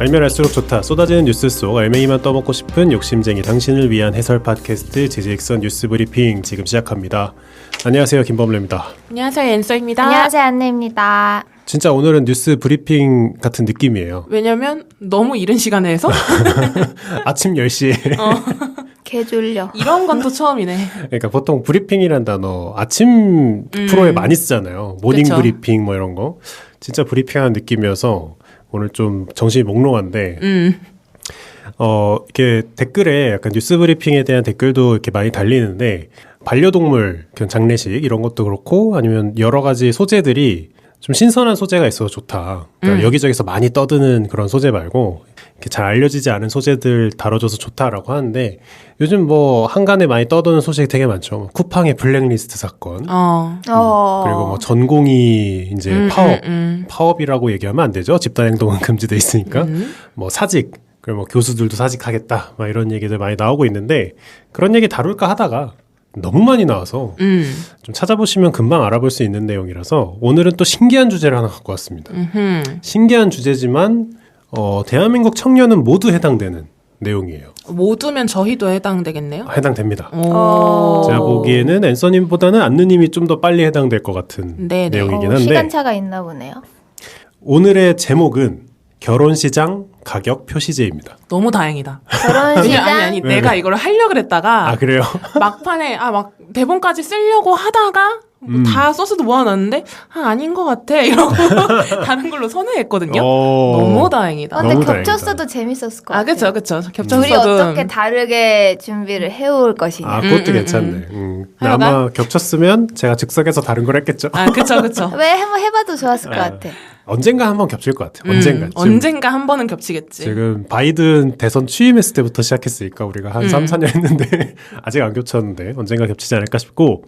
알면 알수록 좋다. 쏟아지는 뉴스 속 알맹이만 떠먹고 싶은 욕심쟁이 당신을 위한 해설 팟캐스트 제지익선 뉴스 브리핑 지금 시작합니다. 안녕하세요. 김범래입니다. 안녕하세요 엔서입니다. 안녕하세요 안내입니다. 진짜 오늘은 뉴스 브리핑 같은 느낌이에요. 왜냐면 너무 이른 시간에 해서 아침 10시에. 개 졸려. 이런 건 또 처음이네. 그러니까 보통 브리핑이란 단어 아침 프로에 많이 쓰잖아요. 모닝 음. 그쵸. 브리핑 뭐 이런 거. 진짜 브리핑하는 느낌이어서 오늘 좀 정신이 몽롱한데 음. 어, 이렇게 댓글에 약간 뉴스 브리핑에 대한 댓글도 이렇게 많이 달리는데 반려동물 그냥 장례식 이런 것도 그렇고 아니면 여러 가지 소재들이 좀 신선한 소재가 있어서 좋다. 그러니까 여기저기서 많이 떠드는 그런 소재 말고 잘 알려지지 않은 소재들 다뤄줘서 좋다라고 하는데 요즘 뭐 한간에 많이 떠도는 소식이 되게 많죠. 뭐 쿠팡의 블랙리스트 사건 어. 어. 그리고 뭐 전공이 이제 음, 파업 음, 음. 파업이라고 얘기하면 안 되죠. 집단 행동은 금지돼 있으니까. 음. 뭐 사직, 그리고 뭐 교수들도 사직하겠다. 막 이런 얘기들 많이 나오고 있는데 그런 얘기 다룰까 하다가 너무 많이 나와서 음. 좀 찾아보시면 금방 알아볼 수 있는 내용이라서 오늘은 또 신기한 주제를 하나 갖고 왔습니다. 음흠. 신기한 주제지만 어, 대한민국 청년은 모두 해당되는 내용이에요. 모두면 저희도 해당되겠네요. 해당됩니다. 오. 어. 제가 보기에는 앤서님보다는 안느님이 좀 더 빨리 해당될 것 같은 네네. 내용이긴 어, 한데 시간차가 있나 보네요. 오늘의 제목은 결혼 시장 가격 표시제입니다. 너무 다행이다. 결혼 시장 아니 아니 네, 내가 네. 이걸 하려 그랬다가 아 그래요? 막판에 아 막 대본까지 쓰려고 하다가 뭐 음. 다 써서도 모아놨는데 아 아닌 것 같아 이러고 다른 걸로 선회했거든요. 어. 너무 다행이다. 어, 근데 너무 다행이다. 겹쳤어도 재밌었을 것아 같아요. 그쵸 그쵸 둘이 겹쳤어도 어떻게 다르게 준비를 해올 것이냐. 아, 그것도 음, 음, 괜찮네. 음. 아마 겹쳤으면 제가 즉석에서 다른 걸 했겠죠. 아 그쵸 그쵸 왜 한번 해봐도 좋았을 것 아. 같아. 언젠가 한번 겹칠 것 같아요. 음, 언젠가. 언젠가 한 번은 겹치겠지. 지금 바이든 대선 취임했을 때부터 시작했으니까 우리가 한 음. 3, 4년 했는데 아직 안 겹쳤는데 언젠가 겹치지 않을까 싶고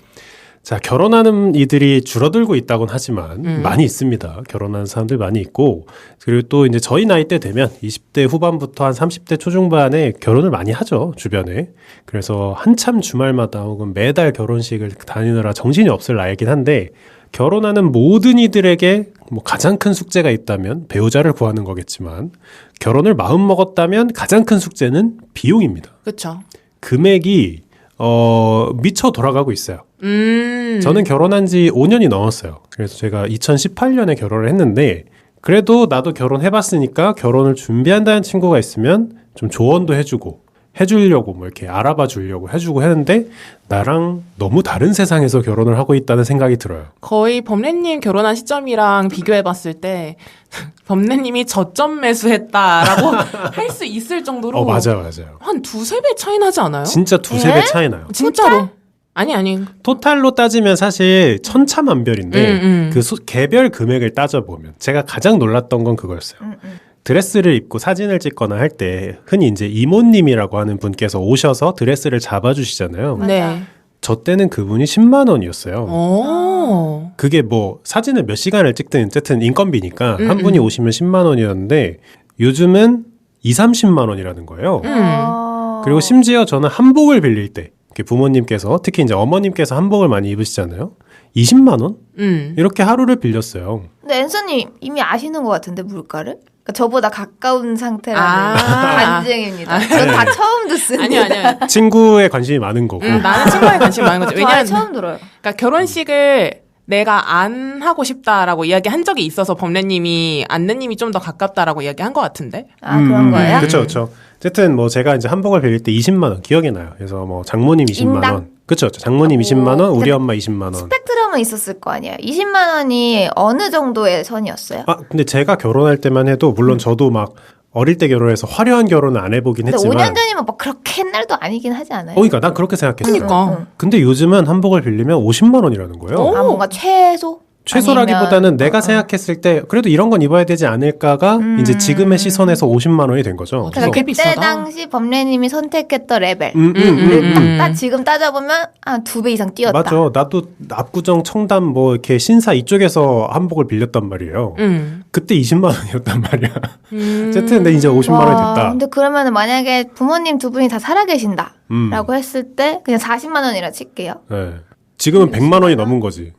자, 결혼하는 이들이 줄어들고 있다곤 하지만 음. 많이 있습니다. 결혼하는 사람들 많이 있고 그리고 또 이제 저희 나이 때 되면 20대 후반부터 한 30대 초중반에 결혼을 많이 하죠. 주변에. 그래서 한참 주말마다 혹은 매달 결혼식을 다니느라 정신이 없을 나이긴 한데 결혼하는 모든 이들에게 뭐 가장 큰 숙제가 있다면 배우자를 구하는 거겠지만 결혼을 마음 먹었다면 가장 큰 숙제는 비용입니다. 그쵸. 금액이 어 미쳐 돌아가고 있어요. 음. 저는 결혼한 지 5년이 넘었어요. 그래서 제가 2018년에 결혼을 했는데 그래도 나도 결혼해봤으니까 결혼을 준비한다는 친구가 있으면 좀 조언도 해주고 해주려고 뭐 이렇게 알아봐 주려고 해주고 했는데 나랑 너무 다른 세상에서 결혼을 하고 있다는 생각이 들어요. 거의 범래님 결혼한 시점이랑 비교해봤을 때 범래님이 저점 매수했다라고 할 수 있을 정도로 어 맞아 맞아요. 한 두세 배 차이 나지 않아요? 진짜 두세 예? 배 차이 나요. 진짜로. 아니 아니. 토탈로 따지면 사실 천차만별인데 음, 음. 그 소- 개별 금액을 따져 보면 제가 가장 놀랐던 건 그거였어요. 음, 음. 드레스를 입고 사진을 찍거나 할 때 흔히 이제 이모님이라고 하는 분께서 오셔서 드레스를 잡아주시잖아요. 네. 저 때는 그분이 10만 원이었어요. 오. 그게 뭐 사진을 몇 시간을 찍든 어쨌든 인건비니까 음, 한 분이 음. 오시면 10만 원이었는데 요즘은 2, 30만 원이라는 거예요. 음. 어. 그리고 심지어 저는 한복을 빌릴 때 부모님께서 특히 이제 어머님께서 한복을 많이 입으시잖아요. 20만 원? 음. 이렇게 하루를 빌렸어요. 근데 앤서님 이미 아시는 것 같은데 물가를? 그러니까 저보다 가까운 상태라는 아. 반증입니다. 전다 처음 듣습니다. 아니요 아니요. 친구에 관심이 많은 거고. 음, 나는 친구에 관심 많은 아예 왜냐면 처음 들어요. 그러니까 결혼식을 내가 안 하고 싶다라고 이야기한 적이 있어서 범래님이 안느님이 좀 더 가깝다라고 이야기한 것 같은데. 아 그런 거예요? 그렇죠, 그렇죠. 어쨌든 뭐 제가 이제 한복을 빌릴 때 20만 원 기억이 나요. 그래서 뭐 장모님 20만 인당? 원, 그렇죠. 장모님 오. 20만 원, 우리 근데 엄마 20만 원. 스펙트럼은 있었을 거 아니에요. 20만 원이 어느 정도의 선이었어요? 아 근데 제가 결혼할 때만 해도 물론 저도 막 어릴 때 결혼해서 화려한 결혼은 안 해보긴 근데 했지만. 5년 전이면 막 그렇게 옛날도 아니긴 하지 않아요? 어, 그러니까 난 그렇게 생각했어. 그러니까. 응, 응. 근데 요즘은 한복을 빌리면 50만 원이라는 거예요. 어? 아 뭔가 최소? 최소라기보다는 아니면- 내가 어, 어. 생각했을 때 그래도 이런 건 입어야 되지 않을까가 음. 이제 지금의 시선에서 50만 원이 된 거죠. 어, 그러니까 그때 비싸다. 당시 범래님이 선택했던 레벨. 음, 음, 음, 음. 딱 지금 따져보면 한두배 이상 뛰었다. 맞아. 나도 압구정, 청담 뭐 이렇게 신사 이쪽에서 한복을 빌렸단 말이에요. 음. 그때 20만 원이었단 말이야. 음. 어쨌든 근데 이제 50만 원이 와, 됐다. 근데 그러면 만약에 부모님 두 분이 다 살아계신다. 음. 라고 했을 때 그냥 40만 원이라 칠게요. 네. 지금은 100만 원이 넘은 거지.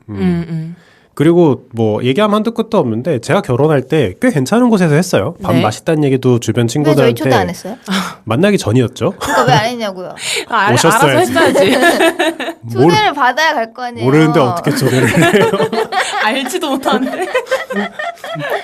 그리고 뭐 얘기하면 한두 끝도 없는데 제가 결혼할 때 꽤 괜찮은 곳에서 했어요. 밥 네. 맛있다는 얘기도 주변 왜 저희 초대 안 친구들한테 했어요? 만나기 전이었죠. 그러니까 왜 안 했냐고요. 아, 알- 오셨어야지. 알아서 했어야지. 초대를 받아야 갈 거 아니에요. 모르는데 어떻게 초대를 해요. 알지도 못하는데.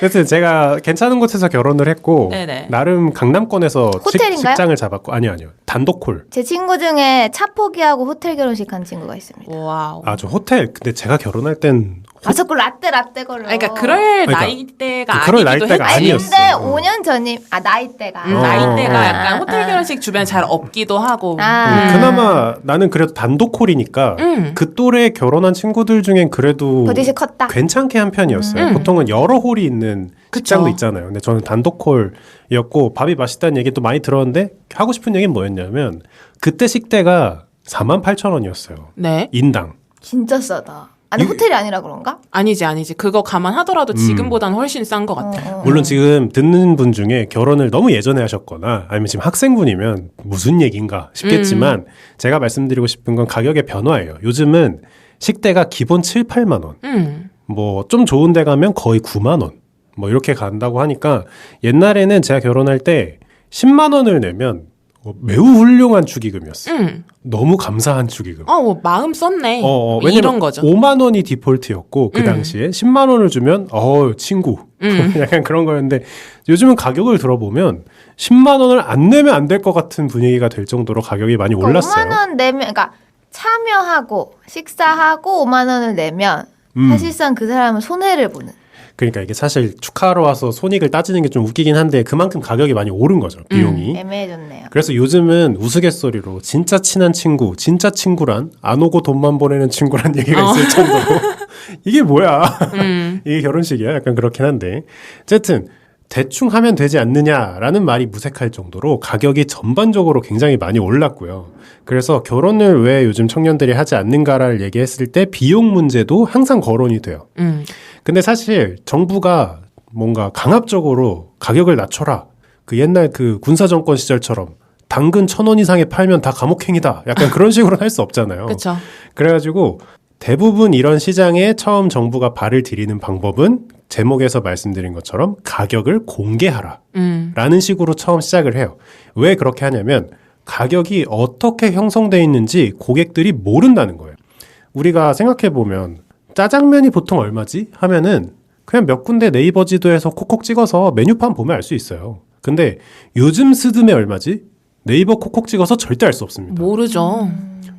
하여튼 제가 괜찮은 곳에서 결혼을 했고 네네. 나름 강남권에서 식, 호텔인가요? 식장을 잡았고 아니요 아니요 단독 홀. 제 친구 중에 차 포기하고 호텔 결혼식 한 친구가 있습니다. 와우. 아저 호텔 근데 제가 결혼할 땐 아 자꾸 라떼 라떼 걸로. 아니, 그러니까 그럴 그러니까 나이대가 그 그럴 아니기도 나이대가 했지. 아니 아니었어요. 근데 5년 전이 아 나이대가. 음, 어. 나이대가 아, 약간 아, 호텔 아. 결혼식 주변에 잘 없기도 하고. 아. 음, 그나마 나는 그래도 단독 홀이니까 음. 그 또래 결혼한 친구들 중엔 그래도 컸다. 괜찮게 한 편이었어요. 음. 보통은 여러 홀이 있는 그쵸. 식장도 있잖아요. 근데 저는 단독 홀이었고 밥이 맛있다는 얘기도 많이 들었는데 하고 싶은 얘기는 뭐였냐면 그때 식대가 4만 8천 원이었어요. 네. 인당. 진짜 싸다. 아니 이게- 호텔이 아니라 그런가? 아니지, 아니지. 그거 감안하더라도 지금보다는 훨씬 싼 것 같아. 어, 어. 물론 지금 듣는 분 중에 결혼을 너무 예전에 하셨거나 아니면 지금 학생분이면 무슨 얘기인가 싶겠지만 제가 말씀드리고 싶은 건 가격의 변화예요. 요즘은 식대가 기본 7, 8만 원. 음. 뭐 좀 좋은 데 가면 거의 9만 원. 뭐 이렇게 간다고 하니까 옛날에는 제가 결혼할 때 10만 원을 내면 어, 매우 훌륭한 축의금이었어요. 음. 너무 감사한 축의금. 어, 뭐 마음 썼네. 어, 어, 뭐 왜냐면 이런 거죠. 5만 원이 디폴트였고 그 음. 당시에 10만 원을 주면 어 친구 음. 약간 그런 거였는데 요즘은 가격을 들어보면 10만 원을 안 내면 안 될 것 같은 분위기가 될 정도로 가격이 많이 그러니까 올랐어요. 5만 원 내면 그러니까 참여하고 식사하고 5만 원을 내면 음. 사실상 그 사람은 손해를 보는. 그러니까 이게 사실 축하하러 와서 손익을 따지는 게 좀 웃기긴 한데 그만큼 가격이 많이 오른 음. 거죠 비용이. 애매해졌네요. 그래서 요즘은 우스갯소리로 진짜 친한 친구, 진짜 친구란 안 오고 돈만 보내는 친구란 얘기가 어. 있을 정도로 이게 뭐야? 음. 이게 결혼식이야? 약간 그렇긴 한데 어쨌든 대충 하면 되지 않느냐라는 말이 무색할 정도로 가격이 전반적으로 굉장히 많이 올랐고요. 그래서 결혼을 왜 요즘 청년들이 하지 않는가를 얘기했을 때 비용 문제도 항상 거론이 돼요. 음. 근데 사실 정부가 뭔가 강압적으로 가격을 낮춰라. 그 옛날 그 군사정권 시절처럼 당근 천 원 이상에 팔면 다 감옥행이다. 약간 그런 식으로는 할 수 없잖아요. 그쵸. 그래가지고 대부분 이런 시장에 처음 정부가 발을 들이는 방법은 제목에서 말씀드린 것처럼 가격을 공개하라. 음. 라는 식으로 처음 시작을 해요. 왜 그렇게 하냐면 가격이 어떻게 형성돼 있는지 고객들이 모른다는 거예요. 우리가 생각해 보면 짜장면이 보통 얼마지? 하면은 그냥 몇 군데 네이버 지도에서 콕콕 찍어서 메뉴판 보면 알 수 있어요. 근데 요즘 스드메 얼마지? 네이버 콕콕 찍어서 절대 알 수 없습니다. 모르죠.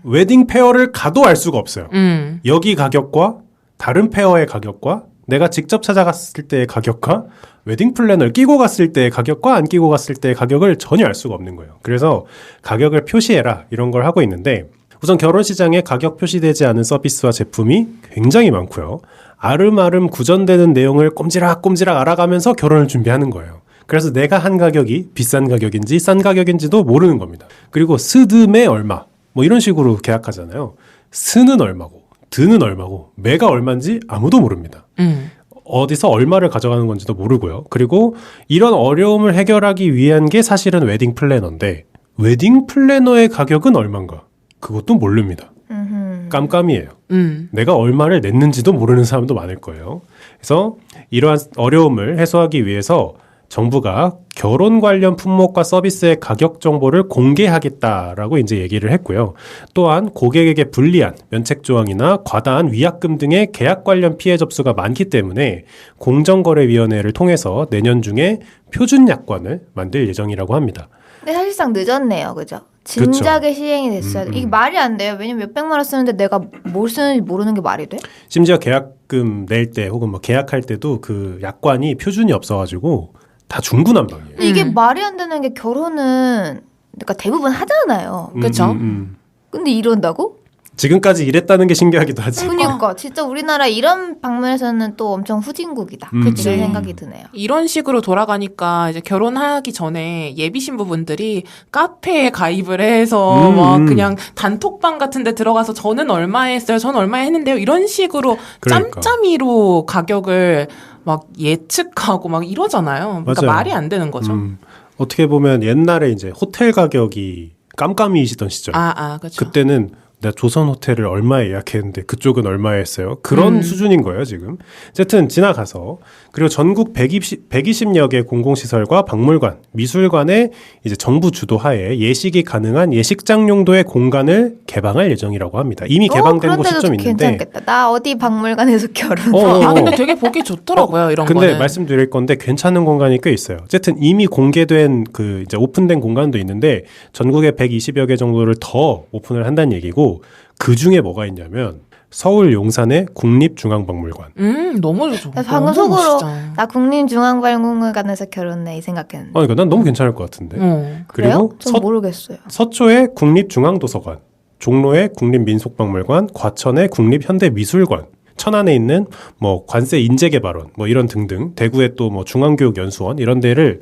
웨딩 페어를 가도 알 수가 없어요. 음. 여기 가격과 다른 페어의 가격과 내가 직접 찾아갔을 때의 가격과 웨딩 플래너를 끼고 갔을 때의 가격과 안 끼고 갔을 때의 가격을 전혀 알 수가 없는 거예요. 그래서 가격을 표시해라 이런 걸 하고 있는데 우선 결혼 시장에 가격 표시되지 않은 서비스와 제품이 굉장히 많고요. 아름아름 구전되는 내용을 꼼지락꼼지락 알아가면서 결혼을 준비하는 거예요. 그래서 내가 한 가격이 비싼 가격인지 싼 가격인지도 모르는 겁니다. 그리고 스드메 얼마 뭐 이런 식으로 계약하잖아요. 스는 얼마고 드는 얼마고 매가 얼마인지 아무도 모릅니다. 음. 어디서 얼마를 가져가는 건지도 모르고요. 그리고 이런 어려움을 해결하기 위한 게 사실은 웨딩 플래너인데 웨딩 플래너의 가격은 얼마인가? 그것도 모릅니다. 음흠. 깜깜이에요. 음. 내가 얼마를 냈는지도 모르는 사람도 많을 거예요. 그래서 이러한 어려움을 해소하기 위해서 정부가 결혼 관련 품목과 서비스의 가격 정보를 공개하겠다라고 이제 얘기를 했고요. 또한 고객에게 불리한 면책 조항이나 과다한 위약금 등의 계약 관련 피해 접수가 많기 때문에 공정거래위원회를 통해서 내년 중에 표준 약관을 만들 예정이라고 합니다. 근데 사실상 늦었네요, 그죠? 진작에 시행이 됐어야 돼. 음, 음. 이게 말이 안 돼요. 왜냐면 몇 백만 원 쓰는데 내가 뭘 쓰는지 모르는 게 말이 돼? 심지어 계약금 낼 때 혹은 뭐 계약할 때도 그 약관이 표준이 없어가지고 다 중구난방이에요. 근데 이게 음. 말이 안 되는 게 결혼은 그러니까 대부분 하잖아요. 그쵸. 음. 근데 이런다고? 지금까지 이랬다는 게 신기하기도 하지. 그러니까 진짜 우리나라 이런 방면에서는 또 엄청 후진국이다. 음. 그치 음. 생각이 드네요. 이런 식으로 돌아가니까 이제 결혼하기 전에 예비 신부분들이 카페에 가입을 해서 음, 막 음. 그냥 단톡방 같은 데 들어가서 저는 얼마에 했어요. 저는 얼마에 했는데요. 이런 식으로 그러니까. 짬짬이로 가격을 막 예측하고 막 이러잖아요. 그러니까 맞아요. 말이 안 되는 거죠. 음, 어떻게 보면 옛날에 이제 호텔 가격이 깜깜이시던 시절. 아, 아, 그렇죠. 그때는 나 조선 호텔을 얼마에 예약했는데 그쪽은 얼마에 했어요. 그런 음. 수준인 거예요, 지금. 어쨌든 지나가서 그리고 전국 120, 120여 개 공공시설과 박물관, 미술관에 이제 정부 주도하에 예식이 가능한 예식장 용도의 공간을 개방할 예정이라고 합니다. 이미 어, 개방된 그런 곳이 좀 있는데 괜찮겠다. 나 어디 박물관에서 결혼. 어, 어, 아 어. 근데 되게 보기 좋더라고요 이런 근데 거는. 말씀드릴 건데 괜찮은 공간이 꽤 있어요. 어쨌든 이미 공개된 그 이제 오픈된 공간도 있는데 전국에 120여 개 정도를 더 오픈을 한다는 얘기고 그 중에 뭐가 있냐면 서울 용산의 국립중앙박물관. 음 너무 좋. 나 방금 너무 속으로 멋있죠. 나 국립중앙박물관에서 결혼해 이 생각했는데. 어, 이거 난 너무 괜찮을 것 같은데. 어. 그리고 좀 서, 모르겠어요. 서초의 국립중앙도서관, 종로의 국립민속박물관, 과천의 국립현대미술관, 천안에 있는 뭐 관세 인재개발원, 뭐 이런 등등, 대구의 또 뭐 중앙교육연수원 이런 데를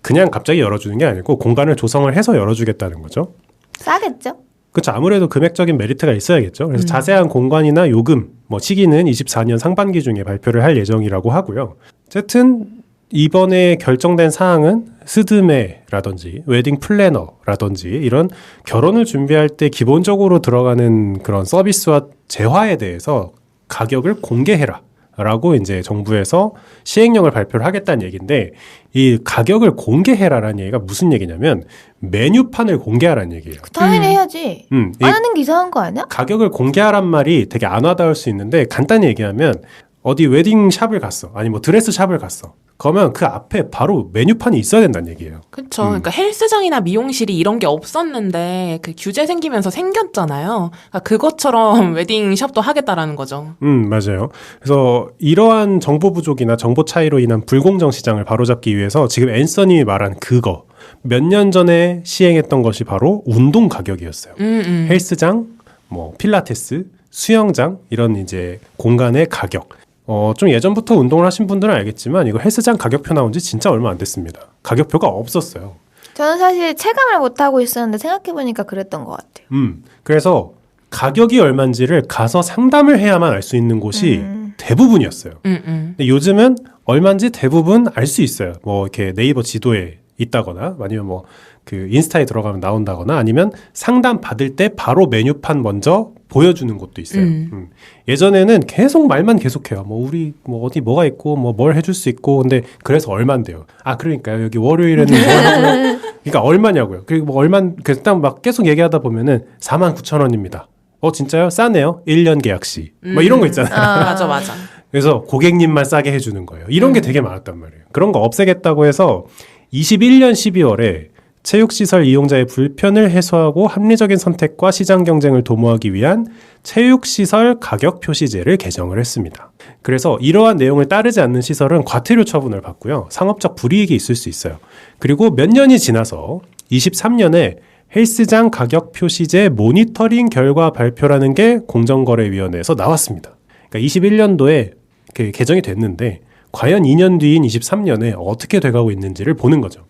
그냥 갑자기 열어주는 게 아니고 공간을 조성을 해서 열어주겠다는 거죠. 싸겠죠? 그렇죠. 아무래도 금액적인 메리트가 있어야겠죠. 그래서 자세한 공간이나 요금, 뭐 시기는 24년 상반기 중에 발표를 할 예정이라고 하고요. 어쨌든 이번에 결정된 사항은 스드메라든지 웨딩 플래너라든지 이런 결혼을 준비할 때 기본적으로 들어가는 그런 서비스와 재화에 대해서 가격을 공개해라. 라고 이제 정부에서 시행령을 발표를 하겠다는 얘기인데 이 가격을 공개해라라는 얘기가 무슨 얘기냐면 메뉴판을 공개하라는 얘기예요. 당연히 음. 해야지. 음, 이안 하는 게 이상한 거 아니야? 가격을 공개하란 말이 되게 안 와닿을 수 있는데 간단히 얘기하면 어디 웨딩 샵을 갔어. 아니 뭐 드레스 샵을 갔어. 그러면 그 앞에 바로 메뉴판이 있어야 된다는 얘기예요. 그렇죠. 음. 그러니까 헬스장이나 미용실이 이런 게 없었는데 그 규제 생기면서 생겼잖아요. 그러니까 그것처럼 웨딩샵도 하겠다라는 거죠. 음, 맞아요. 그래서 이러한 정보 부족이나 정보 차이로 인한 불공정 시장을 바로잡기 위해서 지금 앤서니 말한 그거 몇 년 전에 시행했던 것이 바로 운동 가격이었어요. 음, 음. 헬스장, 뭐 필라테스, 수영장 이런 이제 공간의 가격. 어, 좀 예전부터 운동을 하신 분들은 알겠지만 이거 헬스장 가격표 나온 지 진짜 얼마 안 됐습니다. 가격표가 없었어요. 저는 사실 체감을 못 하고 있었는데 생각해 보니까 그랬던 것 같아요. 음. 그래서 가격이 얼마인지를 가서 상담을 해야만 알 수 있는 곳이 음. 대부분이었어요. 음, 음. 근데 요즘은 얼마인지 대부분 알 수 있어요. 뭐 이렇게 네이버 지도에 있다거나 아니면 뭐 그 인스타에 들어가면 나온다거나 아니면 상담 받을 때 바로 메뉴판 먼저 보여주는 곳도 있어요. 음. 음. 예전에는 계속 말만 계속해요. 뭐 우리 뭐 어디 뭐가 있고 뭐 뭘 해줄 수 있고 근데 그래서 얼만데요. 아 그러니까요. 여기 월요일에는 뭘 하고요. 그러니까 얼마냐고요. 그리고 뭐 얼만 그딱 막 계속 얘기하다 보면은 4만 9천 원입니다. 어 진짜요? 싸네요. 1년 계약 시. 뭐 이런 거 있잖아요. 아. 맞아, 맞아. 그래서 고객님만 싸게 해주는 거예요. 이런 게 되게 많았단 말이에요. 그런 거 없애겠다고 해서 21년 12월에 체육시설 이용자의 불편을 해소하고 합리적인 선택과 시장 경쟁을 도모하기 위한 체육시설 가격 표시제를 개정을 했습니다. 그래서 이러한 내용을 따르지 않는 시설은 과태료 처분을 받고요. 상업적 불이익이 있을 수 있어요. 그리고 몇 년이 지나서 23년에 헬스장 가격 표시제 모니터링 결과 발표라는 게 공정거래위원회에서 나왔습니다. 그러니까 21년도에 그 개정이 됐는데 과연 2년 뒤인 23년에 어떻게 돼가고 있는지를 보는 거죠.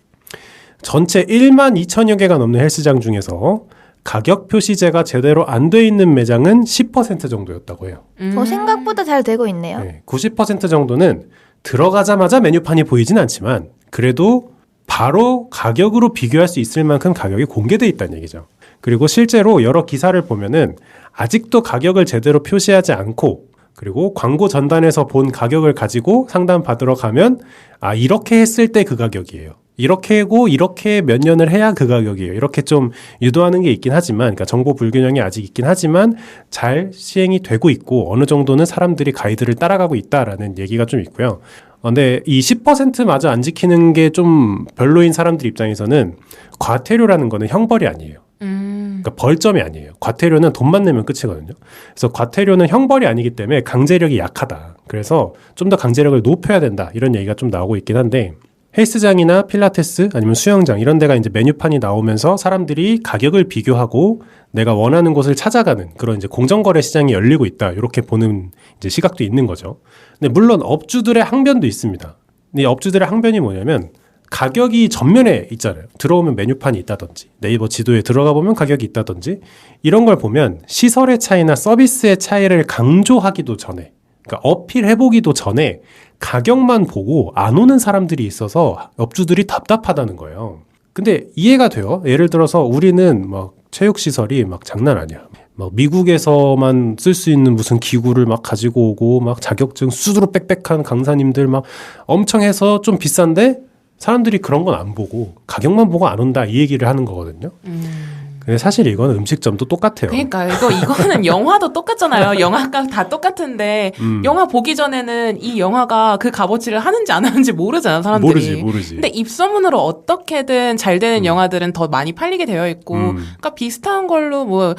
전체 1만 2천여 개가 넘는 헬스장 중에서 가격 표시제가 제대로 안 돼 있는 매장은 10% 정도였다고 해요. 음. 저 생각보다 잘 되고 있네요. 네, 90% 정도는 들어가자마자 메뉴판이 보이진 않지만 그래도 바로 가격으로 비교할 수 있을 만큼 가격이 공개돼 있다는 얘기죠. 그리고 실제로 여러 기사를 보면은 아직도 가격을 제대로 표시하지 않고 그리고 광고 전단에서 본 가격을 가지고 상담 받으러 가면 아 이렇게 했을 때 그 가격이에요. 이렇게 하고 이렇게 몇 년을 해야 그 가격이에요. 이렇게 좀 유도하는 게 있긴 하지만 그러니까 정보 불균형이 아직 있긴 하지만 잘 시행이 되고 있고 어느 정도는 사람들이 가이드를 따라가고 있다라는 얘기가 좀 있고요. 어, 근데 이 10%마저 안 지키는 게 좀 별로인 사람들 입장에서는 과태료라는 거는 형벌이 아니에요. 음. 그러니까 벌점이 아니에요. 과태료는 돈만 내면 끝이거든요. 그래서 과태료는 형벌이 아니기 때문에 강제력이 약하다. 그래서 좀 더 강제력을 높여야 된다. 이런 얘기가 좀 나오고 있긴 한데 헬스장이나 필라테스 아니면 수영장 이런 데가 이제 메뉴판이 나오면서 사람들이 가격을 비교하고 내가 원하는 곳을 찾아가는 그런 이제 공정거래 시장이 열리고 있다. 이렇게 보는 이제 시각도 있는 거죠. 근데 물론 업주들의 항변도 있습니다. 이 업주들의 항변이 뭐냐면 가격이 전면에 있잖아요. 들어오면 메뉴판이 있다든지 네이버 지도에 들어가 보면 가격이 있다든지 이런 걸 보면 시설의 차이나 서비스의 차이를 강조하기도 전에 그러니까 어필해보기도 전에 가격만 보고 안 오는 사람들이 있어서 업주들이 답답하다는 거예요. 근데 이해가 돼요. 예를 들어서 우리는 막 체육시설이 막 장난 아니야. 막 미국에서만 쓸 수 있는 무슨 기구를 막 가지고 오고 막 자격증 수두로 빽빽한 강사님들 막 엄청 해서 좀 비싼데 사람들이 그런 건 안 보고 가격만 보고 안 온다 이 얘기를 하는 거거든요. 근데 사실 이건 음식점도 똑같아요. 그러니까 이거 이거는 영화도 똑같잖아요. 영화가 다 똑같은데 음. 영화 보기 전에는 이 영화가 그 값어치를 하는지 안 하는지 모르잖아 사람들이. 모르지 모르지. 근데 입소문으로 어떻게든 잘 되는 영화들은 더 많이 팔리게 되어 있고, 음. 그러니까 비슷한 걸로 뭐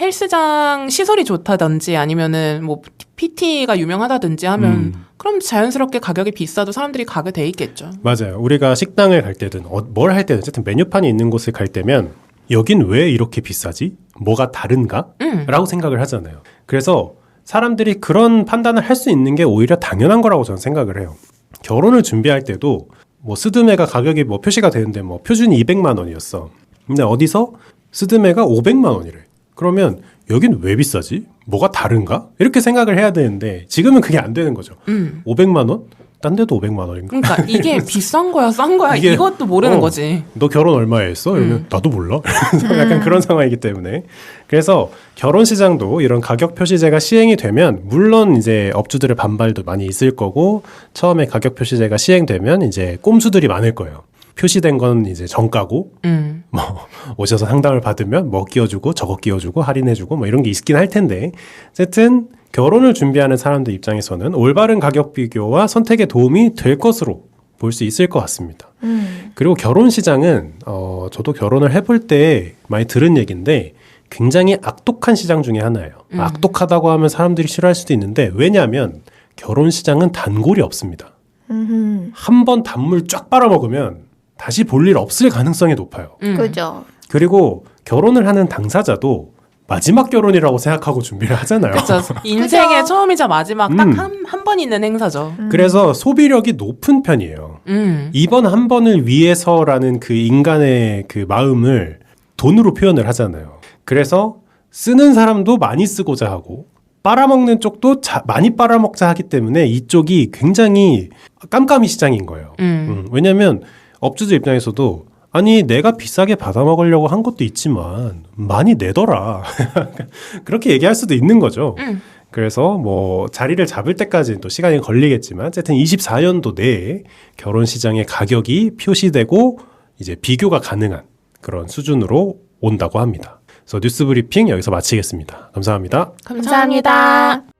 헬스장 시설이 좋다든지 아니면은 뭐 PT가 유명하다든지 하면 음. 그럼 자연스럽게 가격이 비싸도 사람들이 가게 돼 있겠죠. 맞아요. 우리가 식당을 갈 때든 어, 뭘할 때든 어쨌든 메뉴판이 있는 곳을 갈 때면 여긴 왜 이렇게 비싸지? 뭐가 다른가? 음. 라고 생각을 하잖아요. 그래서 사람들이 그런 판단을 할 수 있는 게 오히려 당연한 거라고 저는 생각을 해요. 결혼을 준비할 때도 뭐 스드메가 가격이 뭐 표시가 되는데 뭐 표준이 200만 원이었어. 근데 어디서 스드메가 500만 원이래. 그러면 여긴 왜 비싸지? 뭐가 다른가? 이렇게 생각을 해야 되는데 지금은 그게 안 되는 거죠. 음. 500만 원? 딴 데도 500만 원인가? 그러니까 이게 비싼 거야, 싼 거야 이게- 이것도 모르는 어. 거지. 너 결혼 얼마에 했어? 이러면 나도 몰라. 약간 그런 상황이기 때문에. 그래서 결혼 시장도 이런 가격 표시제가 시행이 되면 물론 이제 업주들의 반발도 많이 있을 거고 처음에 가격 표시제가 시행되면 이제 꼼수들이 많을 거예요. 표시된 건 이제 정가고 음. 뭐 오셔서 상담을 받으면 뭐 끼워주고 저거 끼워주고 할인해주고 뭐 이런 게 있긴 할 텐데 어쨌든 결혼을 준비하는 사람들 입장에서는 올바른 가격 비교와 선택에 도움이 될 것으로 볼 수 있을 것 같습니다. 음. 그리고 결혼 시장은 어 저도 결혼을 해볼 때 많이 들은 얘기인데 굉장히 악독한 시장 중에 하나예요. 음. 악독하다고 하면 사람들이 싫어할 수도 있는데 왜냐하면 결혼 시장은 단골이 없습니다. 음. 한번 단물 쫙 빨아먹으면 다시 볼 일 없을 가능성이 높아요. 음. 그죠. 그리고 결혼을 하는 당사자도 마지막 결혼이라고 생각하고 준비를 하잖아요. 그쵸. 인생의 그죠. 처음이자 마지막 딱 음. 한한 번 있는 행사죠. 그래서 소비력이 높은 편이에요. 음. 이번 한 번을 위해서라는 그 인간의 그 마음을 돈으로 표현을 하잖아요. 그래서 쓰는 사람도 많이 쓰고자 하고 빨아먹는 쪽도 자- 많이 빨아먹자 하기 때문에 이쪽이 굉장히 깜깜이 시장인 거예요. 음. 음, 왜냐하면 업주들 입장에서도 아니 내가 비싸게 받아 먹으려고 한 것도 있지만 많이 내더라 그렇게 얘기할 수도 있는 거죠. 음. 그래서 뭐 자리를 잡을 때까지는 또 시간이 걸리겠지만 어쨌든 24년도 내에 결혼 시장의 가격이 표시되고 이제 비교가 가능한 그런 수준으로 온다고 합니다. 그래서 뉴스 브리핑 여기서 마치겠습니다. 감사합니다. 감사합니다.